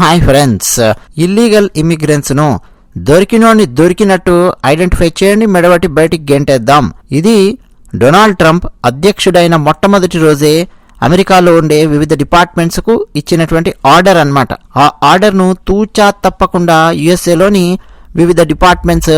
Hi friends. Illegal ఇమిగ్రెంట్స్ను దొరికినోని దొరికినట్టు ఐడెంటిఫై చేయండి మెడబట్టి బయటికి గెంటేద్దాం. ఇది డొనాల్డ్ ట్రంప్ అధ్యక్షుడైన మొట్టమొదటి రోజే అమెరికాలో ఉండే వివిధ డిపార్ట్మెంట్స్కు ఇచ్చినటువంటి ఆర్డర్ అన్నమాట. ఆ ఆర్డర్ను తూచా తప్పకుండా యుఎస్ఏలోని వివిధ డిపార్ట్మెంట్స్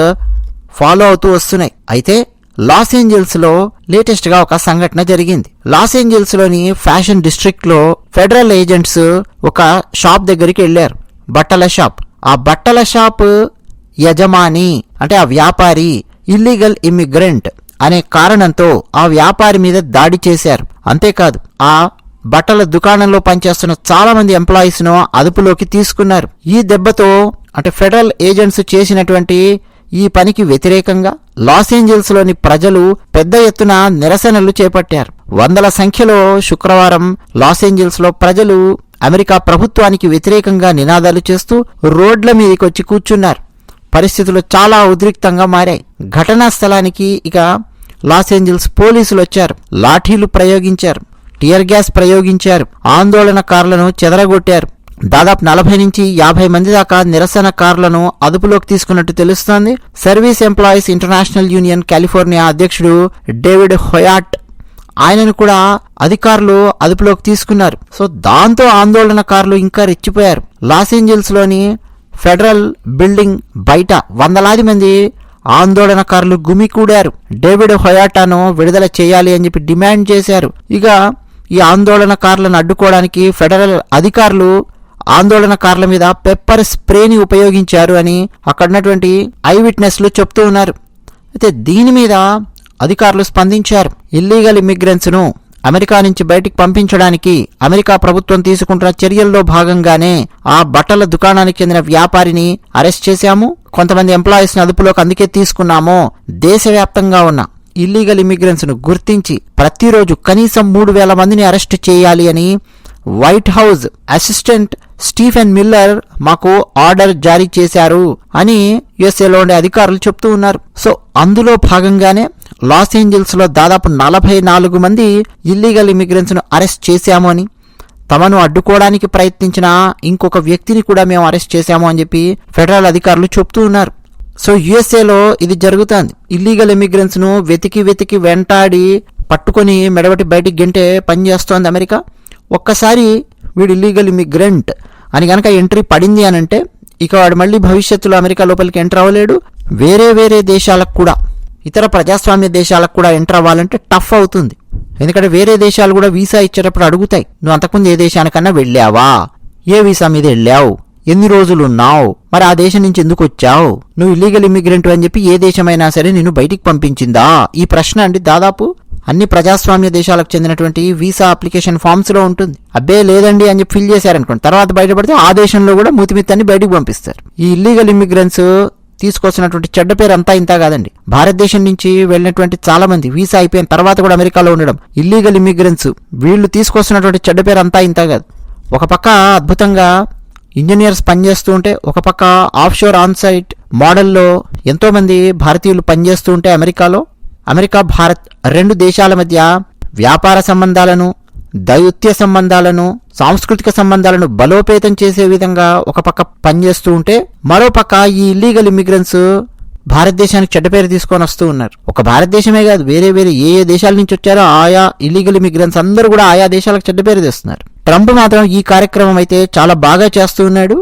ఫాలో అవుతూ వస్తున్నాయి. అయితే లాస్ ఏంజల్స్లో లేటెస్ట్గా ఒక సంఘటన జరిగింది. లాస్ ఏంజల్స్లోని ఫ్యాషన్ డిస్ట్రిక్ట్లో ఫెడరల్ ఏజెంట్స్ ఒక షాప్ దగ్గరికి వెళ్ళారు. బట్టల షాప్. ఆ బట్టల షాప్ యజమాని అంటే ఆ వ్యాపారి ఇల్లీగల్ ఇమ్మిగ్రెంట్ అనే కారణంతో ఆ వ్యాపారి మీద దాడి చేశారు. అంతేకాదు ఆ బట్టల దుకాణంలో పనిచేస్తున్న చాలా మంది ఎంప్లాయీస్ను అదుపులోకి తీసుకున్నారు. ఈ దెబ్బతో అంటే ఫెడరల్ ఏజెంట్స్ చేసినటువంటి ఈ పనికి వ్యతిరేకంగా లాస్ ఏంజల్స్లోని ప్రజలు పెద్ద ఎత్తున నిరసనలు చేపట్టారు. వందల సంఖ్యలో శుక్రవారం లాస్ ఏంజల్స్లో ప్రజలు అమెరికా ప్రభుత్వానికి వ్యతిరేకంగా నినాదాలు చేస్తూ రోడ్ల మీదకొచ్చి కూర్చున్నారు. పరిస్థితులు చాలా ఉద్రిక్తంగా మారాయి. ఘటనా స్థలానికి ఇక లాస్ ఏంజల్స్ పోలీసులు వచ్చారు లాఠీలు ప్రయోగించారు. టియర్ గ్యాస్ ప్రయోగించారు. ఆందోళనకారులను చెదరగొట్టారు. దాదాపు నలభై నుంచి యాభై మంది దాకా నిరసనకారులను అదుపులోకి తీసుకున్నట్టు తెలుస్తోంది. Service employees international union California అధ్యక్షుడు డేవిడ్ హొయాట్ ఆయనను కూడా అధికారులు అదుపులోకి తీసుకున్నారు. సో దాంతో ఆందోళనకారులు ఇంకా రెచ్చిపోయారు. లాస్ ఏంజల్స్లోని ఫెడరల్ బిల్డింగ్ బయట వందలాది మంది ఆందోళనకారులు గుమికూడారు. డేవిడ్ హొయాటాను విడుదల చేయాలి అని చెప్పి డిమాండ్ చేశారు. ఇక ఈ ఆందోళనకారులను అడ్డుకోవడానికి ఫెడరల్ అధికారులు ఆందోళనకారుల మీద పెప్పర్ స్ప్రేని ఉపయోగించారు అని అక్కడున్నటువంటి ఐ విట్నెస్లు చెప్తూ ఉన్నారు. అయితే దీని మీద అధికారులు స్పందించారు. ఇల్లీగల్ ఇమ్మిగ్రెంట్స్ను అమెరికా నుంచి బయటికి పంపించడానికి అమెరికా ప్రభుత్వం తీసుకుంటున్న చర్యల్లో భాగంగానే ఆ బట్టల దుకాణానికి చెందిన వ్యాపారిని అరెస్ట్ చేశాము. కొంతమంది ఎంప్లాయీస్ని అదుపులోకి అందుకే తీసుకున్నాము దేశవ్యాప్తంగా ఉన్న ఇల్లీగల్ ఇమిగ్రెంట్స్ను గుర్తించి ప్రతిరోజు కనీసం మూడు వేల మందిని అరెస్ట్ చేయాలి అని White House assistant Stephen Miller మాకు ఆర్డర్ జారీ చేశారు అని యుఎస్ఏలో ఉండే అధికారులు చెప్తూ ఉన్నారు. సో అందులో భాగంగానే లాస్ ఏంజల్స్లో దాదాపు నలభై నాలుగు మంది ఇల్లీగల్ ఇమిగ్రెంట్స్ను అరెస్ట్ చేశాము అని తమను అడ్డుకోవడానికి ప్రయత్నించిన ఇంకొక వ్యక్తిని కూడా మేము అరెస్ట్ చేశాము అని చెప్పి ఫెడరల్ అధికారులు చెప్తూ ఉన్నారు. సో యుఎస్ఏలో ఇది జరుగుతోంది. ఇల్లీగల్ ఇమిగ్రెంట్స్ను వెతికి వెతికి వెంటాడి పట్టుకొని మెడబట్టి బయటికి గెంటే పనిచేస్తోంది అమెరికా. ఒక్కసారి వీడు ఇల్లీగల్ ఇమిగ్రెంట్ అని కనుక ఎంట్రీ పడింది అని అంటే ఇక వాడు మళ్ళీ భవిష్యత్తులో అమెరికా లోపలికి ఎంటర్ అవ్వలేడు. వేరే వేరే దేశాలకు కూడా ఇతర ప్రజాస్వామ్య దేశాలకు కూడా ఎంటర్ అవ్వాలంటే టఫ్ అవుతుంది. ఎందుకంటే వేరే దేశాలు కూడా వీసా ఇచ్చేటప్పుడు అడుగుతాయి నువ్వు అంతకుముందు ఏ దేశానికన్నా వెళ్ళావా? ఏ వీసా మీద వెళ్ళావు? ఎన్ని రోజులు ఉన్నావు? మరి ఆ దేశం నుంచి ఎందుకు వచ్చావు? నువ్వు ఇల్లీగల్ ఇమిగ్రెంట్ అని చెప్పి ఏ దేశమైనా సరే నిన్ను బయటికి పంపించిందా? ఈ ప్రశ్న అండి దాదాపు అన్ని ప్రజాస్వామ్య దేశాలకు చెందినటువంటి వీసా అప్లికేషన్ ఫామ్స్లో ఉంటుంది. అబ్బే లేదండి అని చెప్పి ఫిల్ చేశారనుకోండి. తర్వాత బయటపడితే ఆ దేశంలో కూడా మూతిమిత్తాన్ని బయటికి పంపిస్తారు. ఈ ఇల్లీగల్ ఇమిగ్రెంట్స్ తీసుకొచ్చినటువంటి చెడ్డ పేరు అంతా ఇంత కాదండి. భారతదేశం నుంచి వెళ్ళినటువంటి చాలా మంది వీసా అయిపోయిన తర్వాత కూడా అమెరికాలో ఉండడం ఇల్లీగల్ ఇమిగ్రెంట్స్ వీళ్ళు తీసుకొస్తున్నటువంటి చెడ్డ పేరు అంతా ఇంత కాదు. ఒక పక్క అద్భుతంగా ఇంజనీర్స్ పనిచేస్తూ ఉంటే ఒక పక్క ఆఫ్షోర్ ఆన్సైట్ మోడల్లో ఎంతోమంది భారతీయులు పనిచేస్తూ ఉంటే అమెరికాలో అమెరికా భారత్ రెండు దేశాల మధ్య వ్యాపార సంబంధాలను దౌత్య సంబంధాలను సాంస్కృతిక సంబంధాలను బలోపేతం చేసే విధంగా ఒక పక్క పనిచేస్తూ ఉంటే మరో పక్క ఈ ఇల్లీగల్ ఇమిగ్రెంట్స్ భారతదేశానికి చెడ్డ పేరు తీసుకొని వస్తూ ఉన్నారు. ఒక భారతదేశమే కాదు వేరే వేరే ఏ ఏ దేశాల నుంచి వచ్చారో ఆయా ఇల్లీగల్ ఇమిగ్రెంట్స్ అందరూ కూడా ఆయా దేశాలకు చెడ్డ పేరు తెస్తున్నారు. ట్రంప్ మాత్రం ఈ కార్యక్రమం అయితే చాలా బాగా చేస్తూ ఉన్నాడు.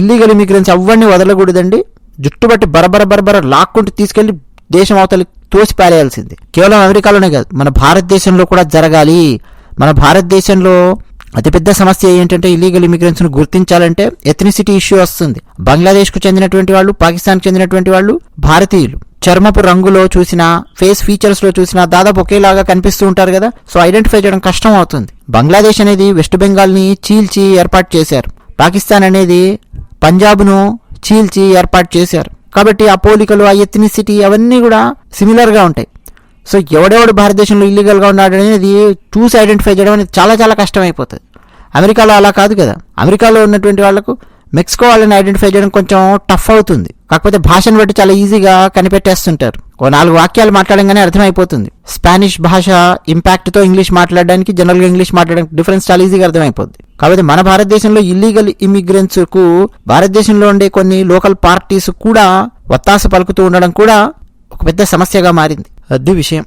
ఇల్లీగల్ ఇమిగ్రెంట్స్ అవన్నీ వదలకూడదండి. జుట్టుబట్టి బరబర బరబర లాక్కుంటూ తీసుకెళ్ళి దేశం అవతలి తోసిపారేయాల్సింది కేవలం అమెరికాలోనే కాదు మన భారతదేశంలో కూడా జరగాలి. మన భారతదేశంలో అతిపెద్ద సమస్య ఏంటంటే ఇల్లీగల్ ఇమిగ్రెంట్స్ను గుర్తించాలంటే ఎథనిసిటీ ఇష్యూ వస్తుంది. బంగ్లాదేశ్కు చెందినటువంటి వాళ్ళు పాకిస్తాన్కి చెందినటువంటి వాళ్ళు భారతీయులు. చర్మపు రంగులో చూసినా ఫేస్ ఫీచర్స్లో చూసినా దాదాపు ఒకేలాగా కనిపిస్తూ ఉంటారు కదా. సో ఐడెంటిఫై చేయడం కష్టం అవుతుంది. బంగ్లాదేశ్ అనేది వెస్ట్ బెంగాల్ని చీల్చి ఏర్పాటు చేశారు. పాకిస్తాన్ అనేది పంజాబ్ను చీల్చి ఏర్పాటు చేశారు. కాబట్టి ఆ పోలికలు ఆ ఎథనిసిటీ అవన్నీ కూడా సిమిలర్గా ఉంటాయి. సో ఎవడెవడు భారతదేశంలో ఇల్లీగల్గా ఉన్నాడు అనేది చూసి ఐడెంటిఫై చేయడం అనేది చాలా చాలా కష్టమైపోతుంది. అమెరికాలో అలా కాదు కదా. అమెరికాలో ఉన్నటువంటి వాళ్ళకు మెక్సికో వాళ్ళని ఐడెంటిఫై చేయడం కొంచెం టఫ్ అవుతుంది. కాకపోతే భాషను బట్టి చాలా ఈజీగా కనిపెట్టేస్తుంటారు. ఓ నాలుగు వాక్యాలు మాట్లాడంగానే అర్థమైపోతుంది. స్పానిష్ భాష ఇంపాక్ట్తో ఇంగ్లీష్ మాట్లాడడానికి జనరల్గా ఇంగ్లీష్ మాట్లాడడానికి డిఫరెన్స్ చాలా ఈజీగా అర్థమైపోద్ది. కాబట్టి మన భారతదేశంలో ఇల్లీగల్ ఇమిగ్రెంట్స్కు భారతదేశంలో ఉండే కొన్ని లోకల్ పార్టీస్ కూడా వత్తాస పలుకుతూ ఉండడం కూడా ఒక పెద్ద సమస్యగా మారింది. అది విషయం.